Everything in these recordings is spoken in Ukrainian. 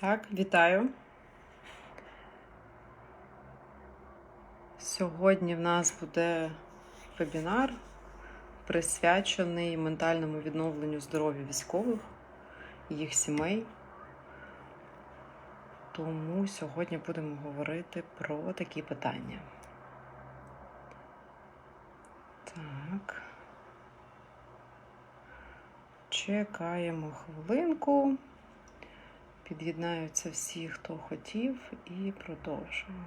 Так, вітаю. Сьогодні в нас буде вебінар, присвячений ментальному відновленню здоров'я військових і їх сімей. Тому сьогодні будемо говорити про такі питання. Так. Чекаємо хвилинку. Під'єднаються всі, хто хотів, і продовжуємо.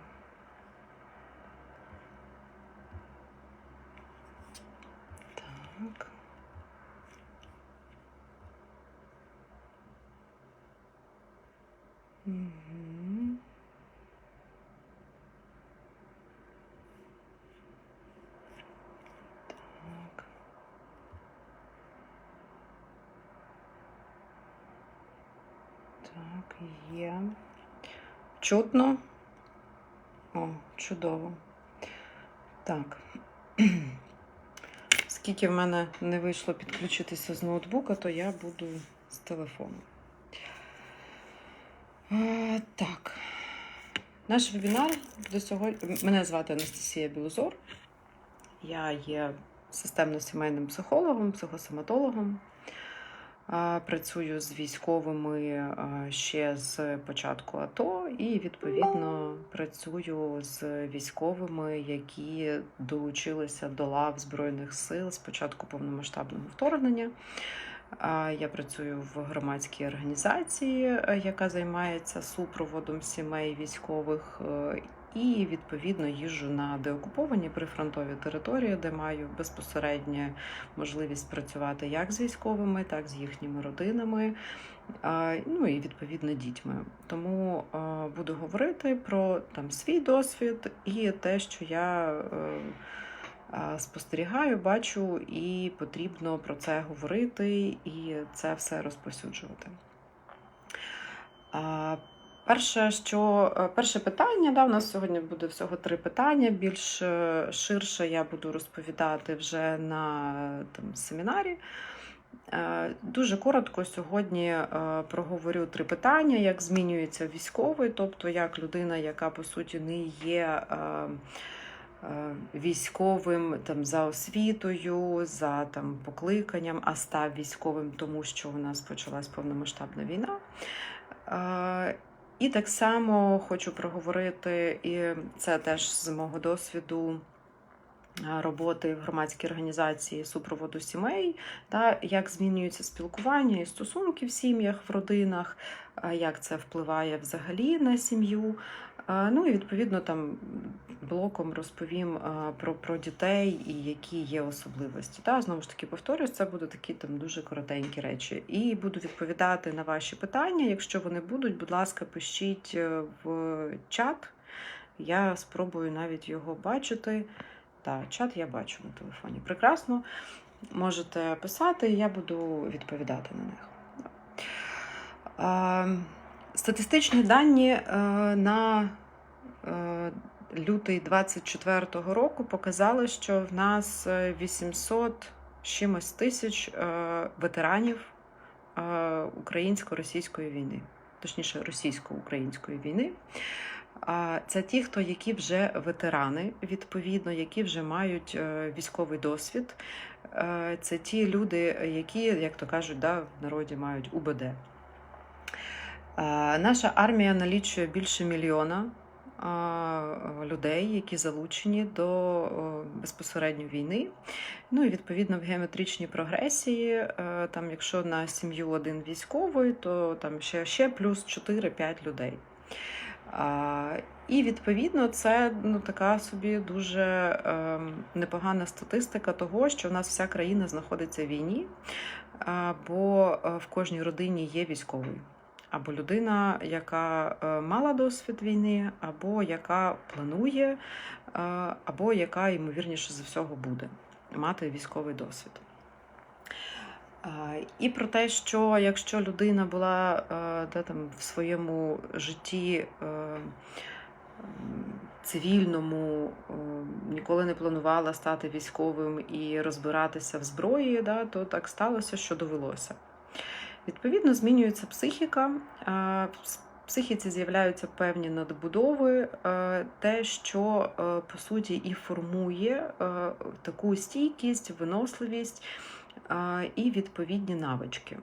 Так. Угу. Так, є. Чутно? О, чудово. Так. Скільки в мене не вийшло підключитися з ноутбука, то я буду з телефону. Е, так. Наш вебінар до сьогодні. Мене звати Анастасія Білозор. Я є системно-сімейним психологом, психосоматологом. Працюю з військовими ще з початку АТО, і відповідно працюю з військовими, які долучилися до лав Збройних сил з початку повномасштабного вторгнення. Я працюю в громадській організації, е, яка займається супроводом сімей військових. І відповідно їжджу на деокуповані прифронтові території, де маю безпосередньо можливість працювати як з військовими, так з їхніми родинами, ну і відповідно дітьми. Тому буду говорити про там свій досвід і те, що я е, спостерігаю, бачу, і потрібно про це говорити і це все розповсюджувати. Перше, що е, перше питання, да, у нас сьогодні буде всього три питання. Більш е, ширше я буду розповідати вже на там, семінарі. Е, Дуже коротко сьогодні проговорю три питання: як змінюється військовий, тобто як людина, яка по суті не є військовим там, за освітою, за там, покликанням, а став військовим, тому що у нас почалась повномасштабна війна. І так само хочу проговорити, і це теж з мого досвіду роботи в громадській організації супроводу сімей, та як змінюється спілкування і стосунки в сім'ях, в родинах, як це впливає взагалі на сім'ю. Ну і відповідно там блоком розповім про, про дітей і які є особливості. Та знову ж таки повторюсь, це будуть такі там дуже коротенькі речі. І буду відповідати на ваші питання. Якщо вони будуть, будь ласка, пишіть е, в чат. Я спробую навіть його бачити. Так, чат я бачу на телефоні. Прекрасно. Можете писати, я буду відповідати на них. Статистичні дані е, на лютий 24-го року показали, що в нас е, 800 чимось тисяч е, ветеранів е, українсько-російської війни, точніше російсько-української війни. Це ті, хто які вже ветерани, відповідно, які вже мають е, військовий досвід. Е, Це ті люди, які, як то кажуть, да, в народі мають УБД. Е, Наша армія налічує більше мільйона е, людей, які залучені до безпосередньо війни. Ну і відповідно в геометричній прогресії, е, там, якщо на сім'ю один військовий, то там ще, ще плюс 4-5 людей. І відповідно це ну, така собі дуже е, непогана статистика того, що в нас вся країна знаходиться в війні, бо е, в кожній родині є військовий. Або людина, яка е, мала досвід війни, або яка планує, е, або яка, ймовірніше за всього, буде мати військовий досвід. І про те, що якщо людина була е, да, там, в своєму житті е, цивільному, е, ніколи не планувала стати військовим і розбиратися в зброї, да, то так сталося, що довелося. Відповідно, змінюється психіка. а, психіці з'являються певні надбудови, е, те, що е, по суті і формує е, таку стійкість, виносливість і відповідні навички.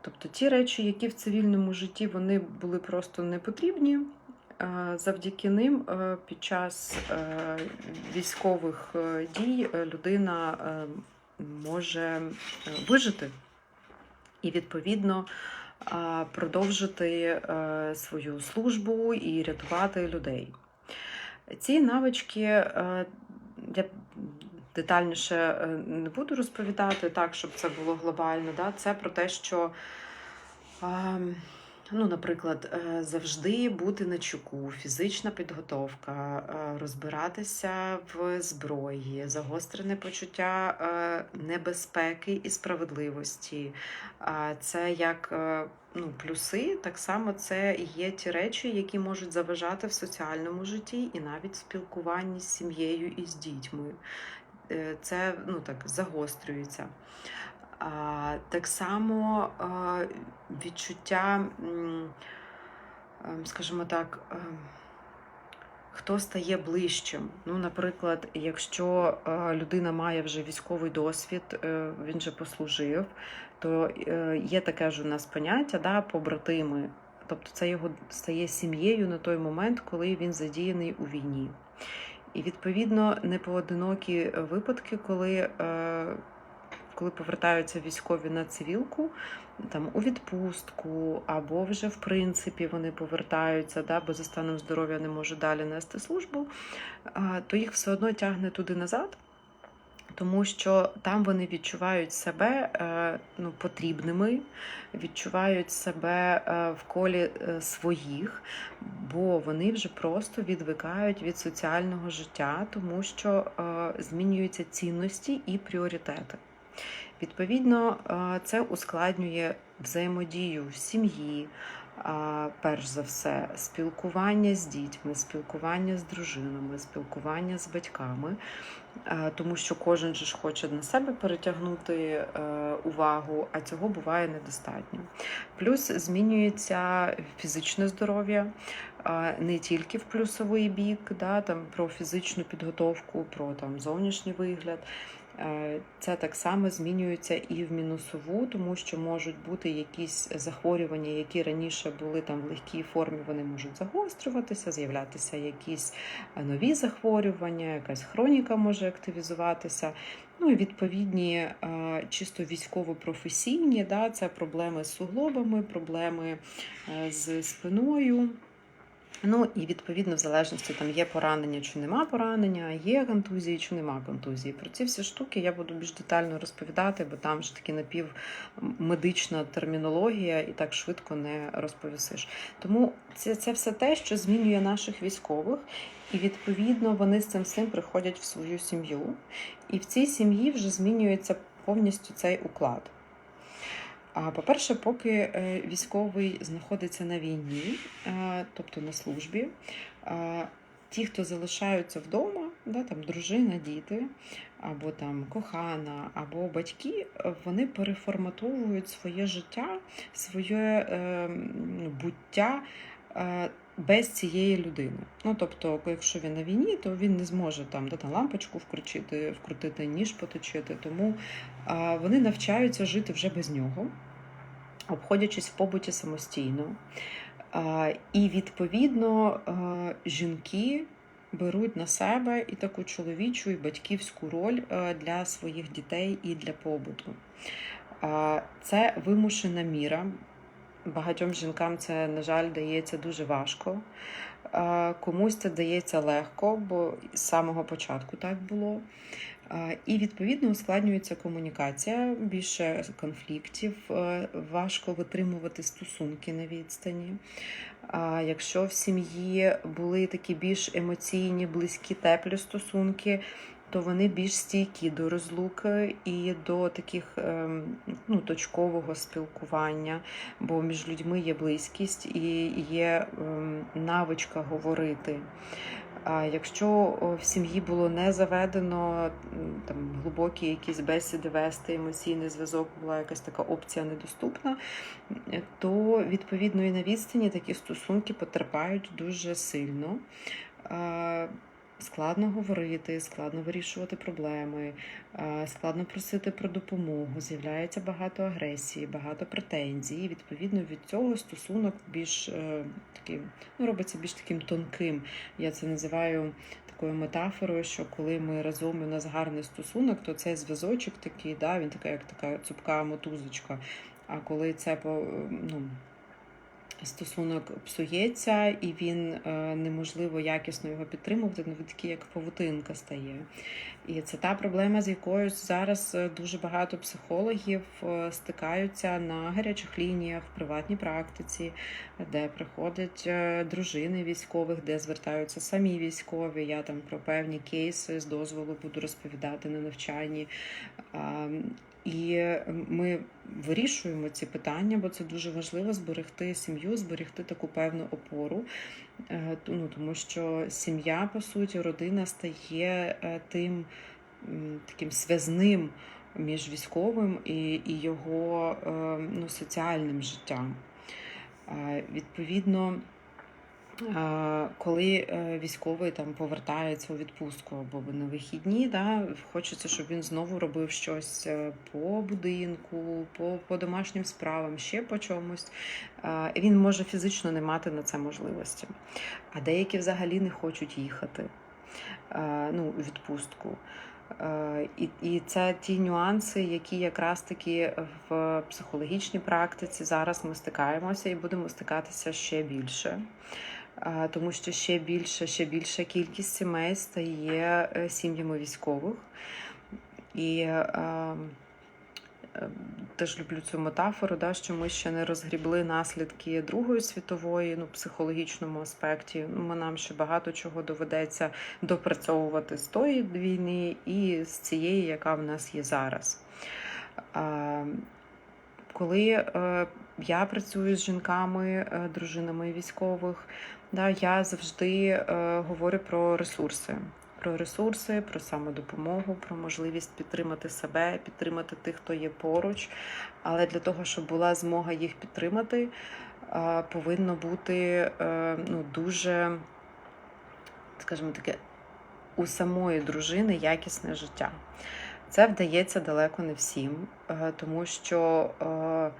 Тобто ті речі, які в цивільному житті вони були просто не потрібні, е, завдяки ним під час військових дій людина може вижити і відповідно продовжити е, свою службу і рятувати людей. Ці навички е, я детальніше е, не буду розповідати так, щоб це було глобально. Да? Це про те, що, а, ну, наприклад, е, завжди бути на чеку, фізична підготовка, е, розбиратися в зброї, загострене почуття е, небезпеки і справедливості. Це як ну, плюси, так само це є ті речі, які можуть заважати в соціальному житті і навіть спілкуванні з сім'єю і з дітьми. Це ну, так, загострюється. Так само а, відчуття, ем, скажімо так, ем, хто стає ближчим. Ну, наприклад, якщо е, людина має вже військовий досвід, е, він же послужив, то е, є таке ж у нас поняття, да, побратими. Тобто це його стає сім'єю на той момент, коли він задіяний у війні. І відповідно непоодинокі випадки, коли, е, коли повертаються військові на цивілку, там у відпустку, або вже в принципі вони повертаються, да, бо за станом здоров'я не можуть далі нести службу, то їх все одно тягне туди назад. Тому що там вони відчувають себе е, ну, потрібними, відчувають себе е, в колі е, своїх, бо вони вже просто відвикають від соціального життя, тому що змінюються цінності і пріоритети. Відповідно, е, це ускладнює взаємодію в сім'ї, перш за все, спілкування з дітьми, спілкування з дружинами, спілкування з батьками, Е, тому що кожен же ж хоче на себе перетягнути е, увагу, а цього буває недостатньо. Плюс змінюється фізичне здоров'я. Не тільки в плюсовий бік, да, там, про фізичну підготовку, про там, зовнішній вигляд. Е, Це так само змінюється і в мінусову, тому що можуть бути якісь захворювання, які раніше були там в легкій формі, вони можуть загострюватися, з'являтися якісь е, нові захворювання, якась хроніка може активізуватися. Ну і відповідні е, чисто військово-професійні, да, це проблеми з суглобами, проблеми з спиною. Ну і відповідно, в залежності там є поранення чи нема поранення, є контузії чи нема контузії. Про ці всі штуки я буду більш детально розповідати, бо там ж таки напівмедична термінологія і так швидко не розповісиш. Тому це, це все те, що змінює наших військових, і відповідно вони з цим всім приходять в свою сім'ю. І в цій сім'ї вже змінюється повністю цей уклад. А по-перше, поки е, військовий знаходиться на війні, е, тобто на службі, е, ті, хто залишаються вдома, да, там дружина, діти, або там кохана, або батьки, е, вони переформатовують своє життя, своє е, ну, буття. Е, Без цієї людини. Ну, тобто, якщо він на війні, то він не зможе там, да, там лампочку вкрутити, вкрутити, ніж поточити. Тому а, вони навчаються жити вже без нього, обходячись в побуті самостійно. А, і відповідно а, жінки беруть на себе і таку чоловічу, і батьківську роль для своїх дітей і для побуту. Це вимушена міра. Багатьом жінкам це, на жаль, дається дуже важко. Комусь це дається легко, бо з самого початку так було. І відповідно ускладнюється комунікація, більше конфліктів, е, важко витримувати стосунки на відстані. Якщо в сім'ї були такі більш емоційні, близькі, теплі стосунки, то вони більш стійкі до розлуки і до таких ем, ну, точкового спілкування, бо між людьми є близькість і є ем, навичка говорити. А якщо в сім'ї було не заведено там глибокі якісь бесіди вести, емоційний зв'язок, була якась така опція недоступна, то відповідно і на відстані такі стосунки потерпають дуже сильно. Складно говорити, складно вирішувати проблеми, складно просити про допомогу, з'являється багато агресії, багато претензій. Відповідно від цього стосунок більш е, таким, ну, робиться більш таким тонким. Я це називаю такою метафорою, що коли ми разом у нас гарний стосунок, то цей зв'язочок такий, да, він така, як така цупка мотузочка. А коли це по- ну, стосунок псується і він е, неможливо якісно його підтримувати, ну він такий, як павутинка стає. І це та проблема, з якою зараз е, дуже багато психологів е, стикаються на гарячих лініях в приватній практиці, де приходять дружини військових, де звертаються самі військові. Я там про певні кейси з дозволу буду розповідати на навчанні. І ми вирішуємо ці питання, бо це дуже важливо зберегти сім'ю, зберегти таку певну опору. Е, Ну, тому що сім'я, по суті, родина стає е, тим таким связним між військовим і, і його е, ну, соціальним життям. Е, Відповідно, е, коли е, військовий там повертається у відпустку або на вихідні, да, хочеться, щоб він знову робив щось е, по будинку, по, по домашнім справам, ще по чомусь. Він може фізично не мати на це можливості. А деякі взагалі не хочуть їхати е, ну, у відпустку. І це ті нюанси, які якраз таки в психологічній практиці зараз ми стикаємося і будемо стикатися ще більше. Тому що ще більше, ще більша кількість сімей стає е, сім'ями військових. І е, теж люблю цю метафору, да, що ми ще не розгрібли наслідки Другої світової, ну, психологічному аспекті. Ну, нам ще багато чого доведеться допрацьовувати з тої війни і з цієї, яка в нас є зараз. Коли е, я працюю з жінками, дружинами військових, да, я завжди е, говорю про ресурси. Про ресурси, про самодопомогу, про можливість підтримати себе, підтримати тих, хто є поруч. Але для того, щоб була змога їх підтримати, е, повинно бути е, ну, дуже, скажімо таке, у самої дружини якісне життя. Це вдається далеко не всім, е, тому що е,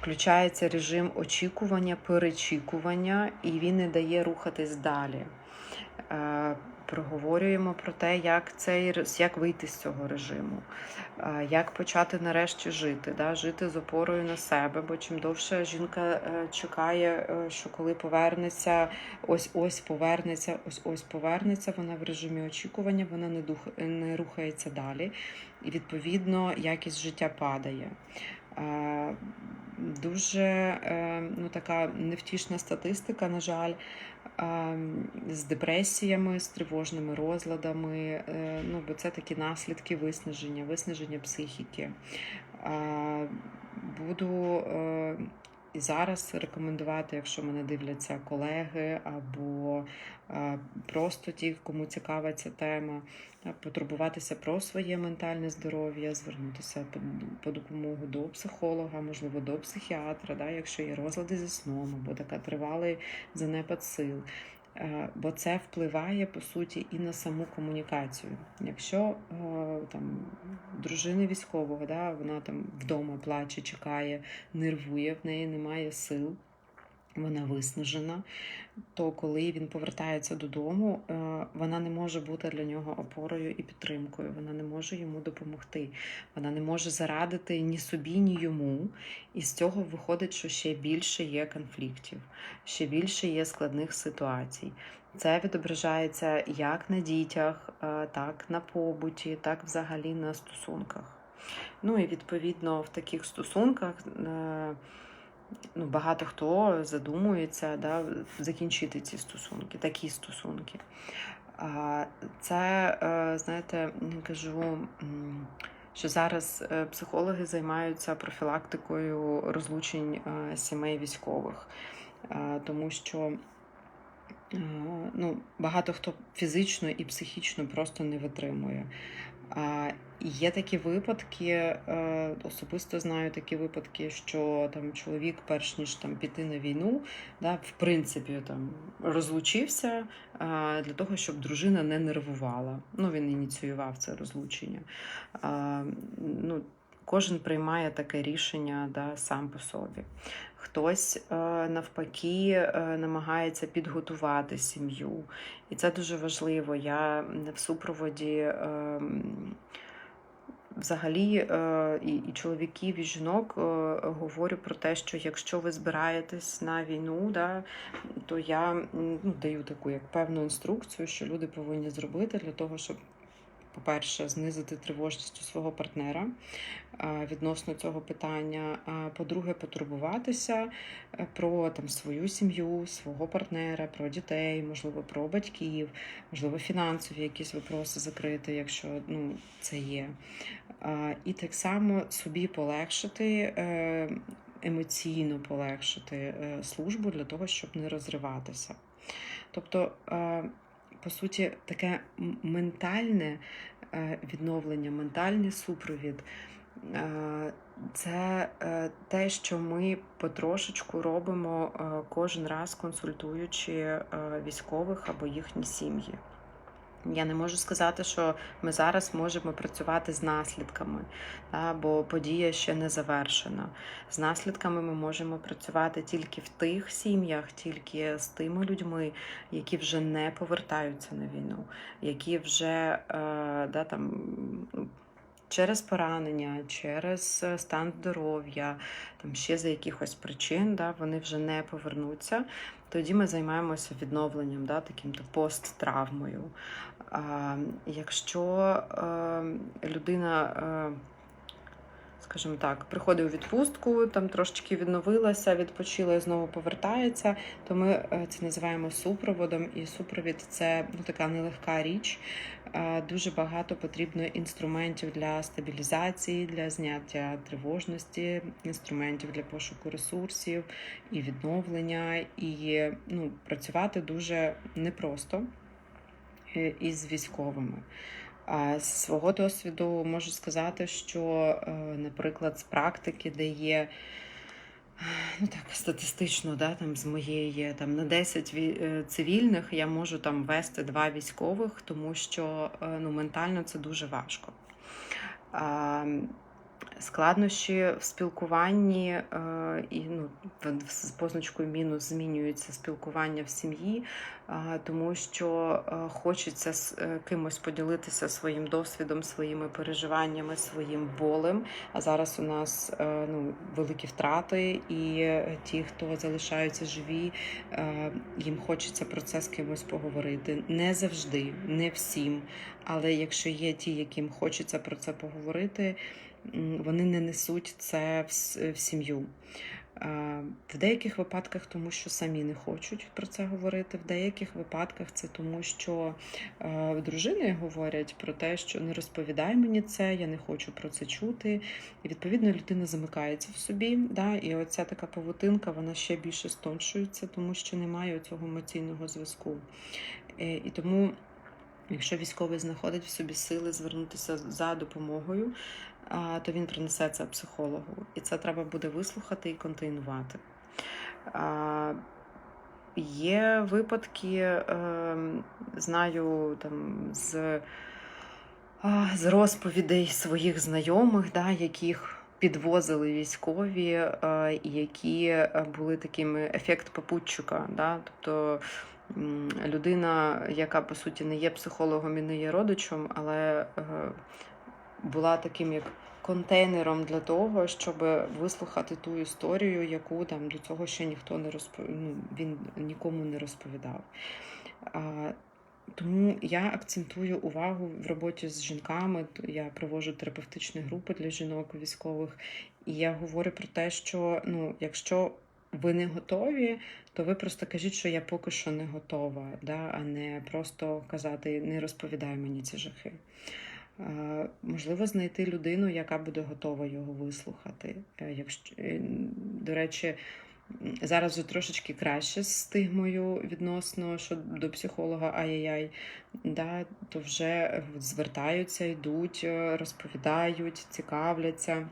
включається режим очікування, перечікування, і він не дає рухатись далі. Е, Проговорюємо про те, як цей як вийти з цього режиму, е, як почати нарешті жити, да? жити з опорою на себе. Бо чим довше жінка е, чекає, що коли повернеться, ось ось повернеться, ось ось повернеться, вона в режимі очікування, вона не дух не рухається далі, і відповідно якість життя падає. Дуже е, ну, така невтішна статистика, на жаль, з депресіями, з тривожними розладами. е, Ну, бо це такі наслідки виснаження, виснаження психіки. Буду е, і зараз рекомендувати, якщо мене дивляться колеги або просто ті, кому цікава ця тема, потурбуватися про своє ментальне здоров'я, звернутися по допомогу до психолога, можливо, до психіатра, да, якщо є розлади зі сном або така тривалий занепад сил. Е, Бо це впливає по суті і на саму комунікацію. Якщо е, там дружина військового, да, вона там вдома плаче, чекає, нервує, в неї немає сил, вона виснажена, то коли він повертається додому, е, вона не може бути для нього опорою і підтримкою. Вона не може йому допомогти. Вона не може зарадити ні собі, ні йому. І з цього виходить, що ще більше є конфліктів, ще більше є складних ситуацій. Це відображається як на дітях, е, так на побуті, так взагалі на стосунках. Ну і відповідно в таких стосунках е, ну, багато хто задумується да, закінчити ці стосунки, такі стосунки. Це, е, знаєте, я кажу, що зараз е, психологи займаються профілактикою розлучень е, сімей військових, тому що Ну, багато хто фізично і психічно просто не витримує. Є такі випадки, е, особисто знаю такі випадки, що там чоловік, перш ніж там піти на війну, да, в принципі, там розлучився для того, щоб дружина не нервувала. Ну, він ініціював це розлучення. Ну, Кожен приймає таке рішення да, сам по собі. Хтось е, навпаки е, намагається підготувати сім'ю. І це дуже важливо. Я в супроводі е, взагалі е, і, чоловіків, і жінок говорю про те, що якщо ви збираєтесь на війну, да, то я ну, даю таку як певну інструкцію, що люди повинні зробити для того, щоб. По-перше, знизити тривожність у свого партнера е, відносно цього питання. По-друге, потурбуватися е, про там свою сім'ю, свого партнера, про дітей, можливо, про батьків, можливо, фінансові якісь випроси закрити, якщо ну, це є. І так само собі полегшити. е, Емоційно полегшити службу для того, щоб не розриватися. Тобто по суті, таке ментальне е, відновлення, ментальний супровід. е, Це е, те, що ми потрошечку робимо кожен раз, консультуючи військових або їхні сім'ї. Я не можу сказати, що ми зараз можемо працювати з наслідками, да, бо подія ще не завершена. З наслідками ми можемо працювати тільки в тих сім'ях, тільки з тими людьми, які вже не повертаються на війну, які вже е, да, там, через поранення, через е, стан здоров'я, там ще за якихось причин, да, вони вже не повернуться. Тоді ми займаємося відновленням, да, таким то посттравмою. Якщо е, людина, е, скажімо так, приходить у відпустку, там трошечки відновилася, відпочила і знову повертається, то ми е, це називаємо супроводом. І супровід це ну, така нелегка річ. Е, Дуже багато потрібно інструментів для стабілізації, для зняття тривожності, інструментів для пошуку ресурсів і відновлення, і ну, працювати дуже непросто е, із військовими. З свого досвіду можу сказати, що, е, наприклад, з практики, де є ну так, статистично, да, там, з моєї там, на 10 е, цивільних я можу там вести два військових, тому що е, ну, ментально це дуже важко. Складнощі в спілкуванні е, і ну, з позначкою мінус змінюється спілкування в сім'ї, е, тому що е, хочеться з кимось поділитися своїм досвідом, своїми переживаннями, своїм болем. А зараз у нас ну, великі втрати, і ті, хто залишаються живі, їм хочеться про це з кимось поговорити. Не завжди, не всім. Але якщо є ті, яким хочеться про це поговорити, вони не несуть це в, сім'ю. В деяких випадках, тому що самі не хочуть про це говорити, в деяких випадках це тому, що дружини говорять про те, що не розповідай мені це, я не хочу про це чути. І відповідно людина замикається в собі. Да? І оця така павутинка вона ще більше стоншується, тому що немає цього емоційного зв'язку. Е, І тому. Якщо військовий знаходить в собі сили звернутися за допомогою, то він принесе це психологу. І це треба буде вислухати і контейнувати. Є випадки, е, знаю там з, з розповідей своїх знайомих, да, яких підвозили військові, е, які е, були такими ефект попутчика. Да, тобто людина, яка по суті не є психологом і не є родичем, але е, була таким як контейнером для того, щоб вислухати ту історію, яку там до цього ще ніхто не розпов... ну, він нікому не розповідав. А, тому я акцентую увагу в роботі з жінками. Я проводжу терапевтичні групи для жінок військових, і я говорю про те, що ну, якщо ви не готові, то ви просто кажіть, що я поки що не готова, да? а не просто казати не розповідай мені ці жахи. Е, Можливо, знайти людину, яка буде готова його вислухати. Е, Якщо, е, до речі, Зараз вже трошечки краще з стигмою відносно що до психолога ай-яй-яй, да, то вже звертаються, йдуть, розповідають, цікавляться.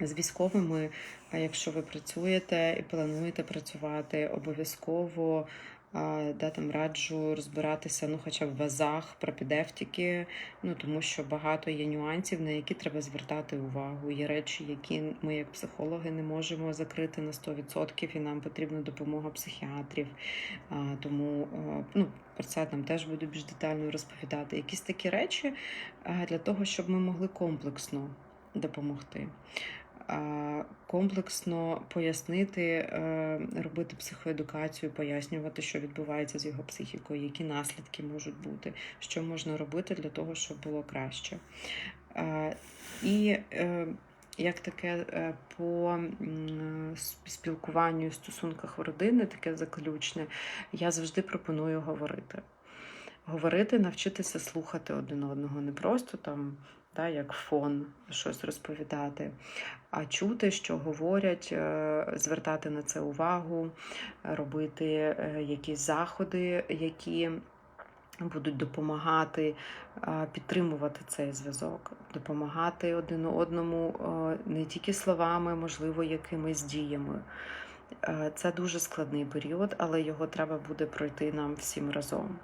З військовими, якщо ви працюєте і плануєте працювати, обов'язково да, там раджу розбиратися ну, хоча б в азах, пропідевтики, ну, тому що багато є нюансів, на які треба звертати увагу. Є речі, які ми, як психологи, не можемо закрити на 100%, і нам потрібна допомога психіатрів. Тому ну, про це там теж буду більш детально розповідати. Якісь такі речі для того, щоб ми могли комплексно допомогти. Комплексно пояснити, е, робити психоедукацію, пояснювати, що відбувається з його психікою, які наслідки можуть бути, що можна робити для того, щоб було краще. І е, як таке е, по спілкуванню і стосунках родини, таке заключне, я завжди пропоную говорити. Говорити, навчитися слухати один одного, не просто там, да, як фон щось розповідати, а чути, що говорять, е, звертати на це увагу, робити е, якісь заходи, які будуть допомагати підтримувати цей зв'язок, допомагати один одному е, не тільки словами, можливо, якимись діями. Це дуже складний період, але його треба буде пройти нам всім разом.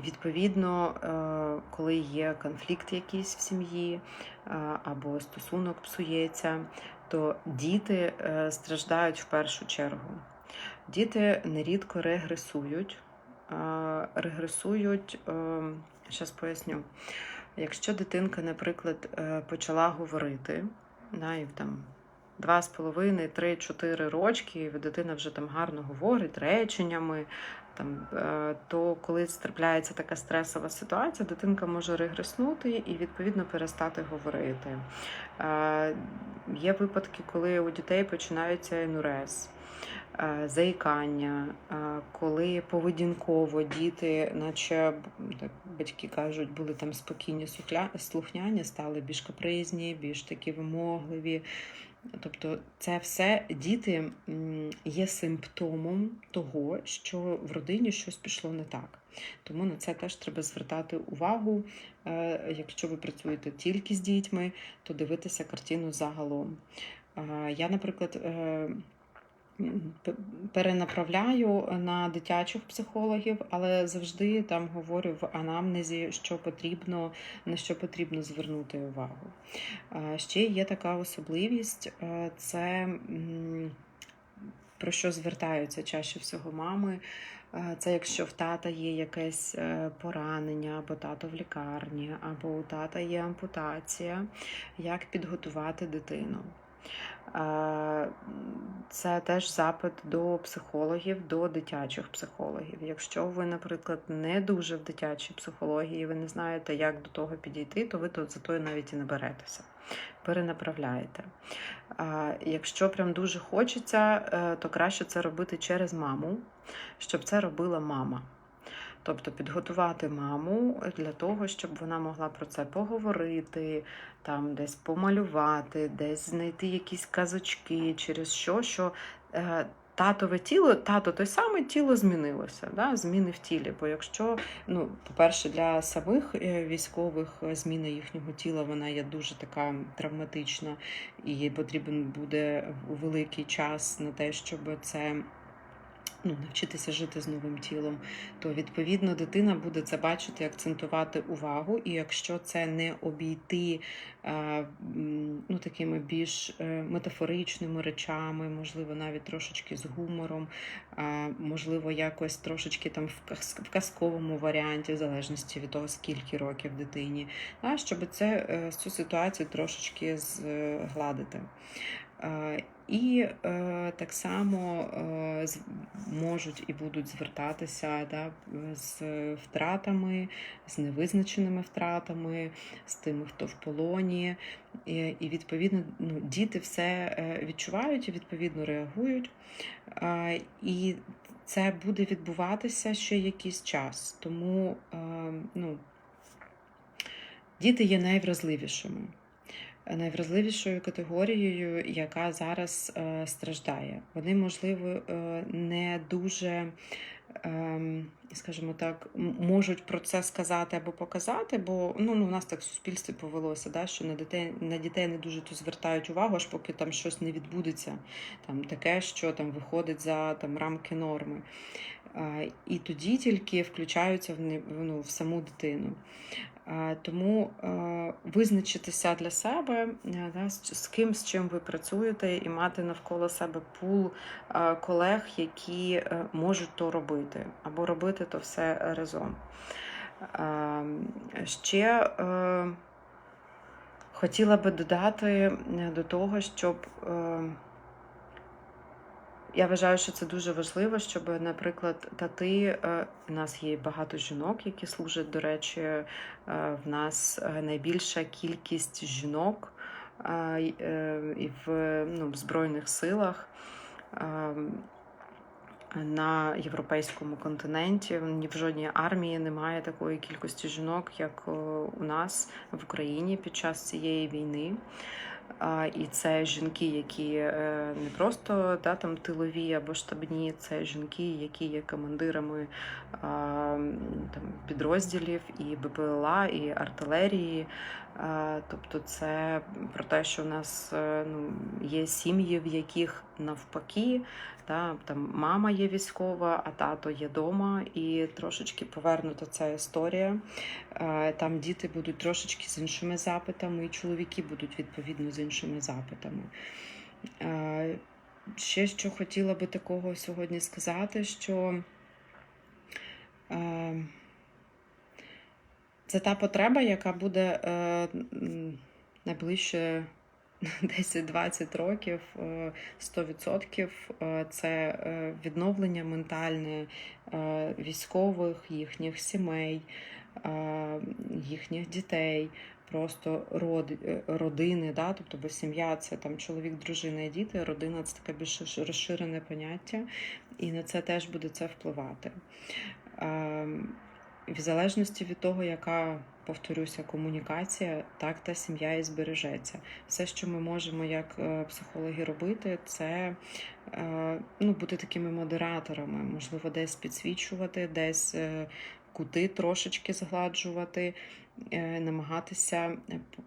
Відповідно, е, коли є конфлікт якийсь в сім'ї е, або стосунок псується, то діти е, страждають в першу чергу. Діти нерідко регресують. Регресують, зараз поясню. Якщо дитинка, наприклад, почала говорити, да, і там два з половиною, три-чотири рочки, і дитина вже там гарно говорить реченнями, там, е, то коли трапляється така стресова ситуація, дитинка може регреснути і відповідно перестати говорити. Е, Є випадки, коли у дітей починаються енурез. е, Заїкання, е, коли поведінково діти, наче так батьки кажуть, були там спокійні, слухняні, стали більш капризні, більш такі вимогливі. Тобто, це все діти є симптомом того, що в родині щось пішло не так. Тому на це теж треба звертати увагу. Е, Якщо ви працюєте тільки з дітьми, то дивитися картину загалом. Е, Я, наприклад, е, перенаправляю на дитячих психологів, але завжди там говорю в анамнезі, що потрібно, на що потрібно звернути увагу. Ще є така особливість, е, це про що звертаються чаще всього мами. Е, Це якщо в тата є якесь е, поранення, або тато в лікарні, або у тата є ампутація, як підготувати дитину. Це теж запит до психологів, до дитячих психологів. Якщо ви, наприклад, не дуже в дитячій психології, ви не знаєте, як до того підійти, то ви то за тою навіть і не беретеся, перенаправляєте. Якщо прям дуже хочеться, е, то краще це робити через маму, щоб це робила мама. Тобто підготувати маму для того, щоб вона могла про це поговорити, там десь помалювати, десь знайти якісь казочки, через що, що е, татове тіло, тато той самий тіло змінилося, да? зміни в тілі. Бо якщо, ну, по-перше, для самих е, військових е, зміна їхнього тіла вона є дуже така травматична, і потрібен буде великий час на те, щоб це ну, навчитися жити з новим тілом, то відповідно дитина буде це бачити, акцентувати увагу. І якщо це не обійти е, ну, такими більш е, метафоричними речами, можливо, навіть трошечки з гумором, е, можливо, якось трошечки там в казковому варіанті, в залежності від того, скільки років дитині, щоб це, цю ситуацію трошечки згладити. І е, так само е, можуть і будуть звертатися да, з втратами, з невизначеними втратами, з тими, хто в полоні. І, і відповідно ну, діти все е, відчувають і відповідно реагують. Е, І це буде відбуватися ще якийсь час. Тому е, ну, діти є найвразливішими. Найвразливішою категорією, яка зараз е, страждає. Вони, можливо, е, не дуже, ем, скажімо так, можуть про це сказати або показати, бо ну, ну, у нас так в суспільстві повелося, да, що на дітей, на дітей не дуже то звертають увагу, аж поки там щось не відбудеться, там таке, що там виходить за там, рамки норми. І тоді тільки включаються в, ну, в саму дитину. Тому визначитися для себе, е, з, ким з чим ви працюєте, і мати навколо себе пул колег, які е, можуть то робити, або робити то все разом. Ще е, хотіла би додати до того, щоб. Е, я вважаю, що це дуже важливо, щоб, наприклад, тати, е, у нас є багато жінок, які служать, до речі, е, в нас е, найбільша кількість жінок е, е, і в, ну, в Збройних силах. е, На європейському континенті ні в жодній армії немає такої кількості жінок, як е, у нас в Україні під час цієї війни. І це жінки, які е, не просто да, там, тилові або штабні, це жінки, які є командирами там, підрозділів і БПЛА, і артилерії. Тобто це про те, що у нас е, ну, є сім'ї, в яких навпаки, да, там мама є військова, а тато є вдома, і трошечки повернута ця історія. Е, Там діти будуть трошечки з іншими запитами, і чоловіки будуть відповідно з іншими запитами. Е, Ще що хотіла би такого сьогодні сказати, що це та потреба, яка буде е, найближче 10-20 років, е, 100% е, це е, відновлення ментальне військових, їхніх сімей, їхніх дітей, просто род, родини, да? тобто бо сім'я це там чоловік, дружина і діти, родина це таке більш розширене поняття, і на це теж буде це впливати. В залежності від того, яка, повторюся, комунікація, так та сім'я і збережеться. Все, що ми можемо як е, психологи робити, це е, ну, бути такими модераторами, можливо, десь підсвічувати, десь е, кути трошечки згладжувати, намагатися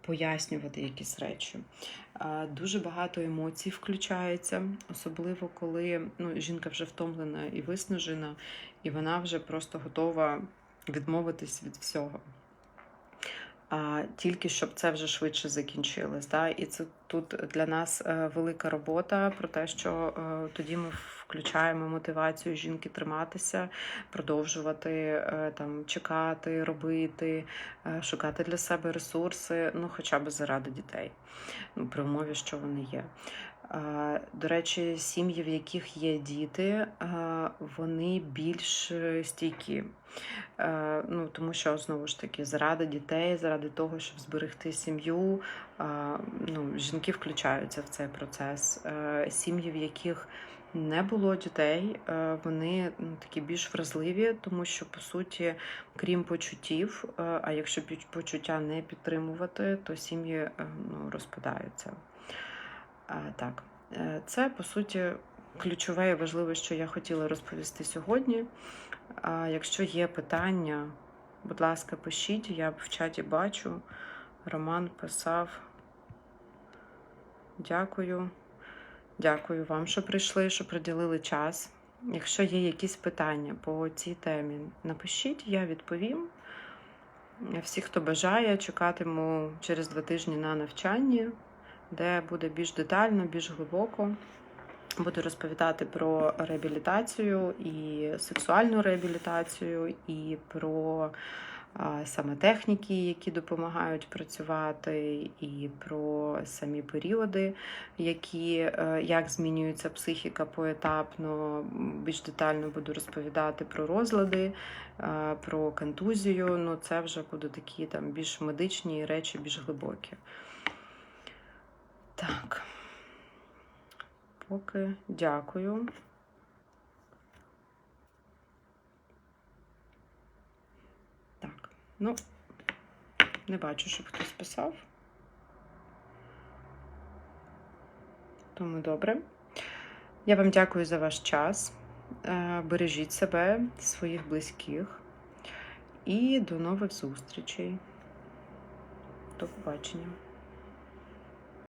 пояснювати якісь речі. Дуже багато емоцій включається, особливо коли ну, жінка вже втомлена і виснажена, і вона вже просто готова відмовитись від всього. А, тільки щоб це вже швидше закінчилось. Да? І це тут для нас е, велика робота про те, що е, тоді ми включаємо мотивацію жінки триматися, продовжувати е, там чекати, робити, шукати для себе ресурси, ну хоча б заради дітей, ну, при умові, що вони є. Е, До речі, сім'ї, в яких є діти, е, вони більш е, стійкі. Ну, тому що знову ж таки, заради дітей, заради того, щоб зберегти сім'ю, ну, жінки включаються в цей процес. Сім'ї, в яких не було дітей, вони ну, такі більш вразливі, тому що по суті, крім почуттів, а якщо почуття не підтримувати, то сім'ї ну, розпадаються. Так, Е, це по суті ключове і важливе, що я хотіла розповісти сьогодні. Якщо є питання, будь ласка, пишіть, я в чаті бачу. Роман писав. Дякую. Дякую вам, що прийшли, що приділили час. Якщо є якісь питання по цій темі, напишіть, я відповім. Всі, хто бажає, чекатиму через два тижні на навчанні, де буде більш детально, більш глибоко. Буду розповідати про реабілітацію і сексуальну реабілітацію, і про саме техніки, які допомагають працювати, і про самі періоди, які, е, як змінюється психіка поетапно. Більш детально буду розповідати про розлади, е, про контузію. Ну, це вже будуть такі там більш медичні речі, більш глибокі. Так. Поки дякую. Так, ну, не бачу, щоб хтось писав. Тому добре. Я вам дякую за ваш час. Е, Бережіть себе, своїх близьких. І до нових зустрічей. До побачення.